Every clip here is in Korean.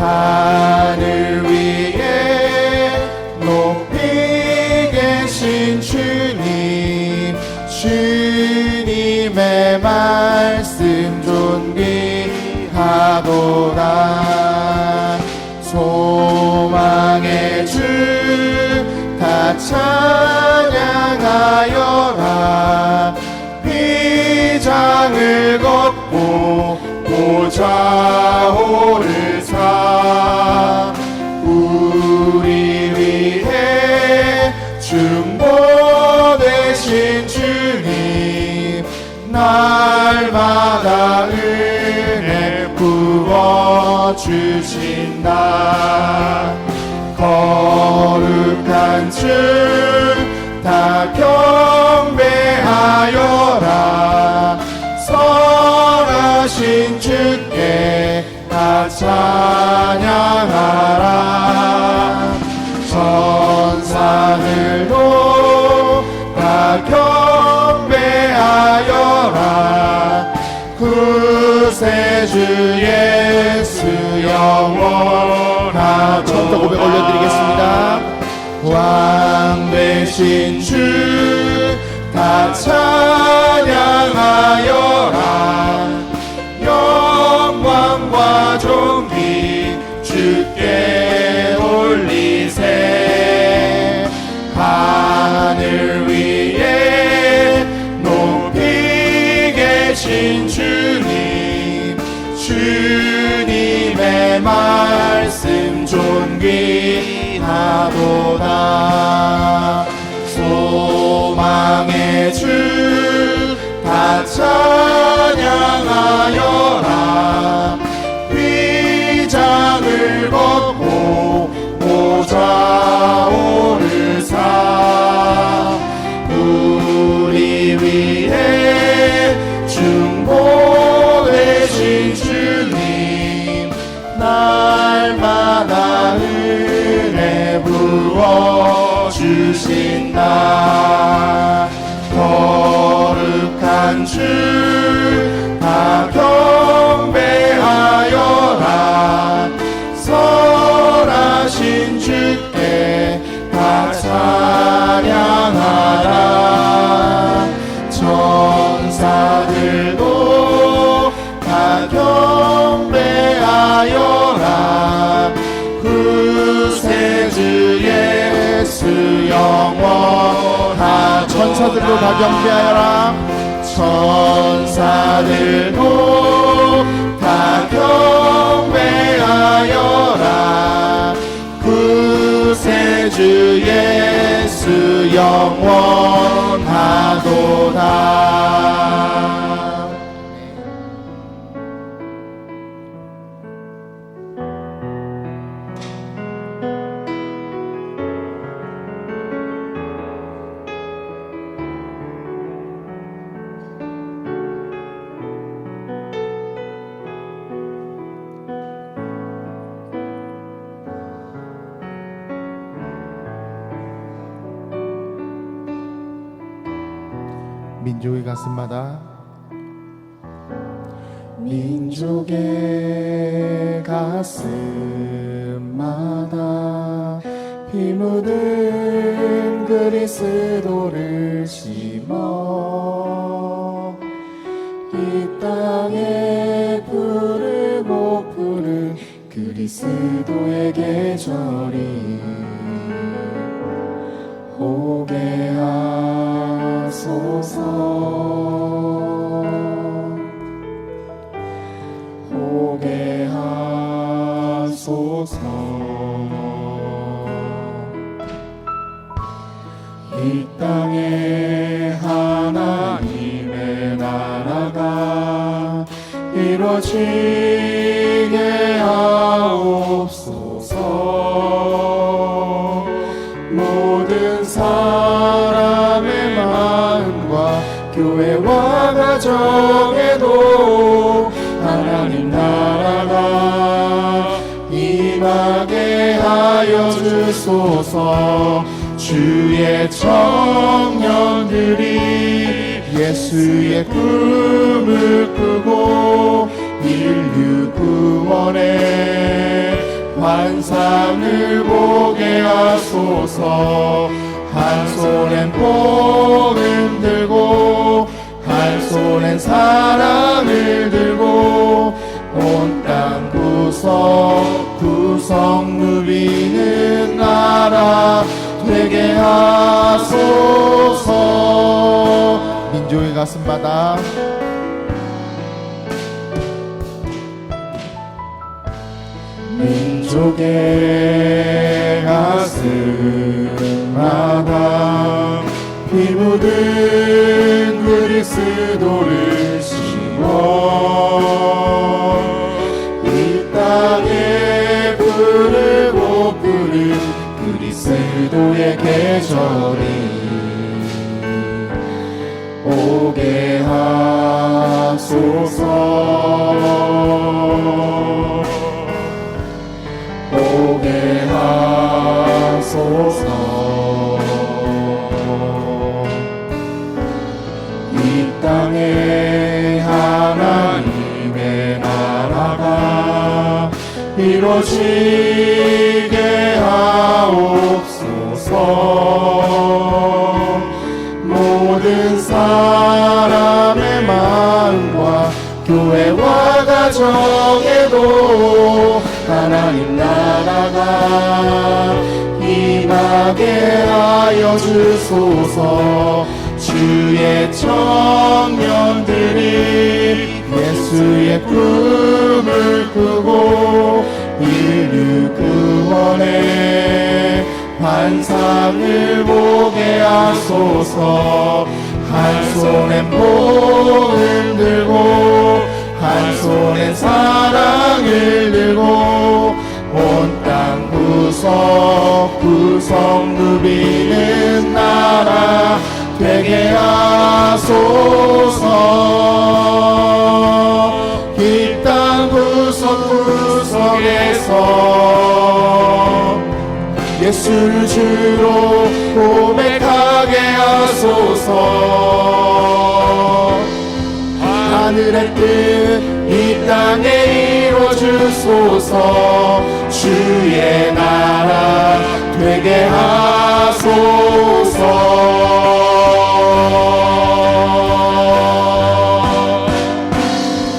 하늘 위에 높이 계신 주님 주님의 말씀 존귀하도다. 소망의 주 다 찬양하여 주신다 거룩한 주다 경배하여라. 선하신 주께 다 찬양하라. 천사들도 다 경배하여라. 구 세 주 예수 영원하고 처음부터 고백 올려드리겠습니다. 왕 되신 주 다 찬양하여라. 영광과 존귀 주께 올리세. 하늘 위에 높이 계신 주님 주님의 말씀 존귀하도다. 소망의 주다 찬양하여라. 위장을 걷고 한 주 다 경배하여라. 선하신 주께 다 찬양하라. 천사들도 다 경배하여라. 구세주 예수 영원하도다. 천사들도 다 경배하여라. 천사들도 다 경배하여라. 구세주 예수 영원하도다 민족의 가슴마다. 민족의 가슴마다 피 묻은 그리스도를 심어 이 땅에 부르고 푸른 그리스도의 계절이 오게 하소서. 오게 하소서. 이 땅에 하나님의 나라가 이루어지게 하옵소서 하여 주소서. 주의 청년들이 예수의 꿈을 꾸고 인류 구원의 환상을 보게 하소서. 한 손엔 복음 들고 한 손엔 사랑을 되게 하소서. 민족의 가슴마다. 민족의 가슴마다. 피 묻은 그리스도를 씌워 그리스도의 계절이 오게 하소서. 오게 하소서. 이 땅에 하나님의 나라가 이루어지 사람의 마음과 교회와 가정에도 하나님 나라가 임하게 하여 주소서. 주의 청년들이 예수의 꿈을 꾸고 인류 구원의 환상을 보게 하소서 한 손엔 복음 들고 한 손엔 사랑을 들고 온 땅 구석 구석 누비는 나라 되게 하소서. 이 땅 구석 구석에서 예수를 주로 고백하 게 하소서. 하늘의 뜻 이 땅에 이루어 주소서. 주의 나라 되게 하소서.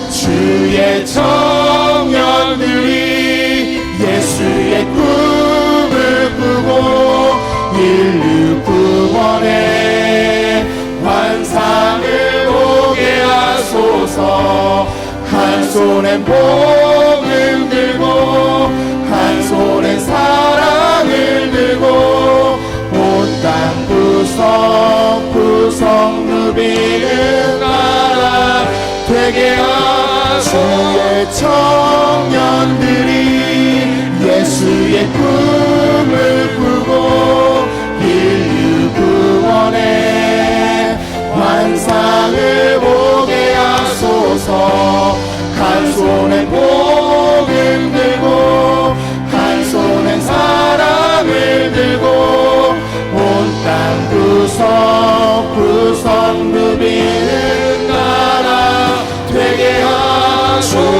주의 청년들이 예수의 꿈을 꾸고 인류 하소서. 한 손엔 복음 들고 한 손엔 사랑을 들고 온 땅 구석 구석 누비는 나라 되게 하소서. 청년들이 누비는 나라 되게 하소서